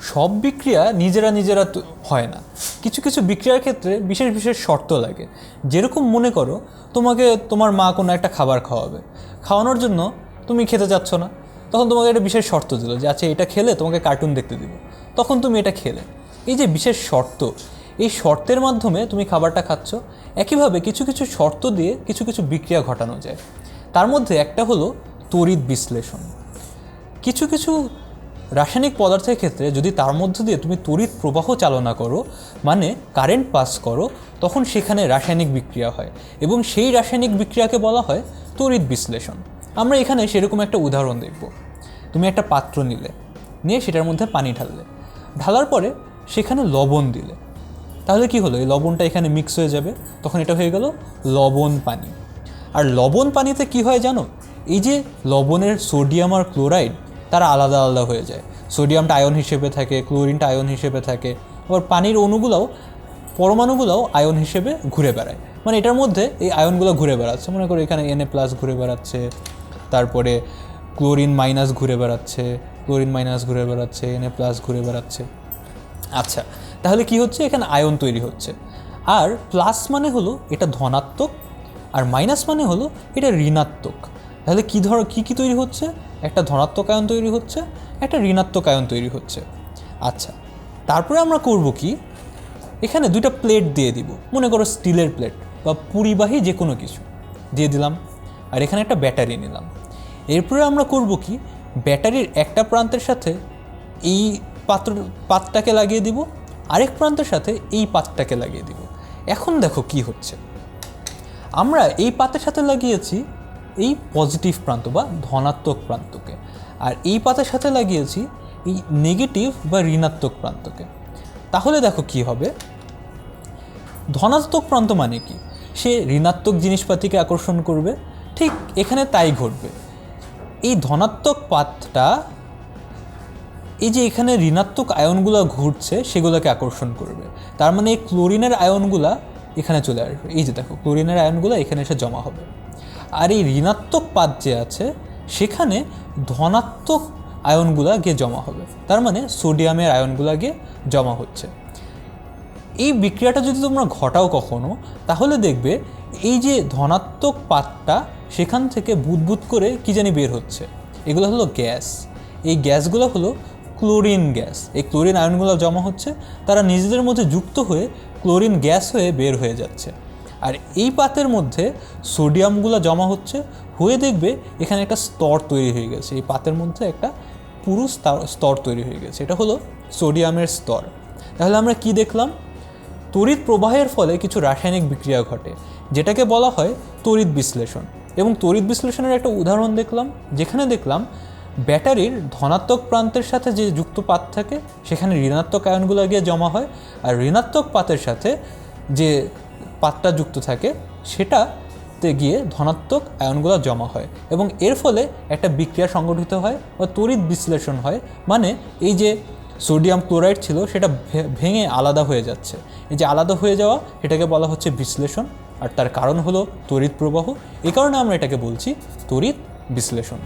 সব বিক্রিয়া নিজেরা নিজেরা হয় না। কিছু কিছু বিক্রিয়ার ক্ষেত্রে বিশেষ বিশেষ শর্ত লাগে। যেরকম মনে করো, তোমাকে তোমার মা কোনো একটা খাবার খাওয়াবে। খাওয়ানোর জন্য তুমি খেতে যাচ্ছ না। তখন তোমাকে একটা বিশেষ শর্ত দিল যে আচ্ছা এটা খেলে তোমাকে কার্টুন দেখতে দিব। তখন তুমি এটা খেলে। এই যে বিশেষ শর্ত, এই শর্তের মাধ্যমে তুমি খাবারটা খাচ্ছ। একইভাবে কিছু কিছু শর্ত দিয়ে কিছু কিছু বিক্রিয়া ঘটানো যায়। তার মধ্যে একটা হলো তড়িৎ বিশ্লেষণ। কিছু কিছু রাসায়নিক পদার্থের ক্ষেত্রে যদি তার মধ্য দিয়ে তুমি তড়িৎ প্রবাহ চালনা করো মানে কারেন্ট পাস করো, তখন সেখানে রাসায়নিক বিক্রিয়া হয় এবং সেই রাসায়নিক বিক্রিয়াকে বলা হয় তড়িৎ বিশ্লেষণ। আমরা এখানে সেরকম একটা উদাহরণ দেখব। তুমি একটা পাত্র নিলে, নিয়ে সেটার মধ্যে পানি ঢাললে। ঢালার পরে সেখানে লবণ দিলে। তাহলে কি হলো? এই লবণটা এখানে মিক্স হয়ে যাবে, তখন এটা হয়ে গেল লবণ পানি। আর লবণ পানিতে কি হয় জানো? এই যে লবণের সোডিয়াম আর ক্লোরাইড তারা আলাদা আলাদা হয়ে যায়। সোডিয়ামটা আয়ন হিসেবে থাকে, ক্লোরিনটা আয়ন হিসেবে থাকে। আবার পানির অণুগুলোও, পরমাণুগুলোও আয়ন হিসেবে ঘুরে বেড়ায়। মানে এটার মধ্যে এই আয়নগুলো ঘুরে বেড়াচ্ছে। মনে করো এখানে এনএ প্লাস ঘুরে বেড়াচ্ছে, তারপরে ক্লোরিন মাইনাস ঘুরে বেড়াচ্ছে, ক্লোরিন মাইনাস ঘুরে বেড়াচ্ছে এনএ প্লাস ঘুরে বেড়াচ্ছে। আচ্ছা তাহলে কি হচ্ছে? এখানে আয়ন তৈরি হচ্ছে। আর প্লাস মানে হলো এটা ধনাত্মক, আর মাইনাস মানে হলো এটা ঋণাত্মক। তাহলে কী ধর, কী কী তৈরি হচ্ছে? একটা ধনাত্মক আয়ন তৈরি হচ্ছে, একটা ঋণাত্মক আয়ন তৈরি হচ্ছে। আচ্ছা তারপরে আমরা করব কি? এখানে দুইটা প্লেট দিয়ে দিব। মনে করো স্টিলের প্লেট বা পরিবাহী যে কোনো কিছু। দিয়ে দিলাম। আর এখানে একটা ব্যাটারি নিলাম। এরপরে আমরা করব কি? ব্যাটারির একটা প্রান্তের সাথে এই পাত্র, পাতটাকে লাগিয়ে দিব। আরেক প্রান্তের সাথে এই পাতটাকে লাগিয়ে দিব। এখন দেখো কি হচ্ছে। আমরা এই পাতের সাথে লাগিয়েছি এই পজিটিভ প্রান্ত বা ধনাত্মক প্রান্তকে। আর এই পাতার সাথে লাগিয়েছি এই নেগেটিভ বা ঋণাত্মক প্রান্তকে। তাহলে দেখো কি হবে? ধনাত্মক প্রান্ত মানে কি? সে ঋণাত্মক জিনিসপাতিকে আকর্ষণ করবে, ঠিক এখানে তাই ঘটবে। এই ধনাত্মক পাতটা, এই যে এখানে ঋণাত্মক আয়নগুলো ঘুরছে, সেগুলোকে আকর্ষণ করবে। তার মানে এই ক্লোরিনের আয়নগুলা এখানে চলে আসবে। এই যে দেখো, ক্লোরিনের আয়নগুলো এখানে এসে জমা হবে। আর এই ঋণাত্মক পাত যে আছে, সেখানে ধনাত্মক আয়নগুলা গিয়ে জমা হবে। তার মানে সোডিয়ামের আয়নগুলা গিয়ে জমা হচ্ছে। এই বিক্রিয়াটা যদি তোমরা ঘটাও কখনো, তাহলে দেখবে এই যে ধনাত্মক পাতটা সেখান থেকে বুদবুদ করে কি জানি বের হচ্ছে। এগুলো হলো গ্যাস। এই গ্যাসগুলো হলো ক্লোরিন গ্যাস। এই ক্লোরিন আয়নগুলো জমা হচ্ছে, তারা নিজেদের মধ্যে যুক্ত হয়ে ক্লোরিন গ্যাস হয়ে বের হয়ে যাচ্ছে। আর এই পাতের মধ্যে সোডিয়ামগুলো জমা হচ্ছে, হয়ে দেখবে এখানে একটা স্তর তৈরি হয়ে গেছে। এই পাতের মধ্যে একটা পুরু স্তর- তৈরি হয়ে গেছে। এটা হলো সোডিয়ামের স্তর। তাহলে আমরা কি দেখলাম? তড়িৎ প্রবাহের ফলে কিছু রাসায়নিক বিক্রিয়া ঘটে, যেটাকে বলা হয় তড়িৎ বিশ্লেষণ। এবং তড়িৎ বিশ্লেষণের একটা উদাহরণ দেখলাম, যেখানে দেখলাম ব্যাটারির ধনাত্মক প্রান্তের সাথে যে যুক্ত পাত থাকে, সেখানে ঋণাত্মক আয়নগুলো গিয়ে জমা হয়। আর ঋণাত্মক পাতের সাথে যে পাতটা যুক্ত থাকে, সেটাতে গিয়ে ধনাত্মক আয়নগুলো জমা হয় এবং এর ফলে একটা বিক্রিয়া সংগঠিত হয় বা তড়িৎ বিশ্লেষণ হয়। মানে এই যে সোডিয়াম ক্লোরাইড ছিল, সেটা ভেঙে আলাদা হয়ে যাচ্ছে। এই যে আলাদা হয়ে যাওয়া, এটাকে বলা হচ্ছে বিশ্লেষণ। আর তার কারণ হলো তড়িৎ প্রবাহ। এই কারণে আমরা এটাকে বলছি তড়িৎ বিশ্লেষণ।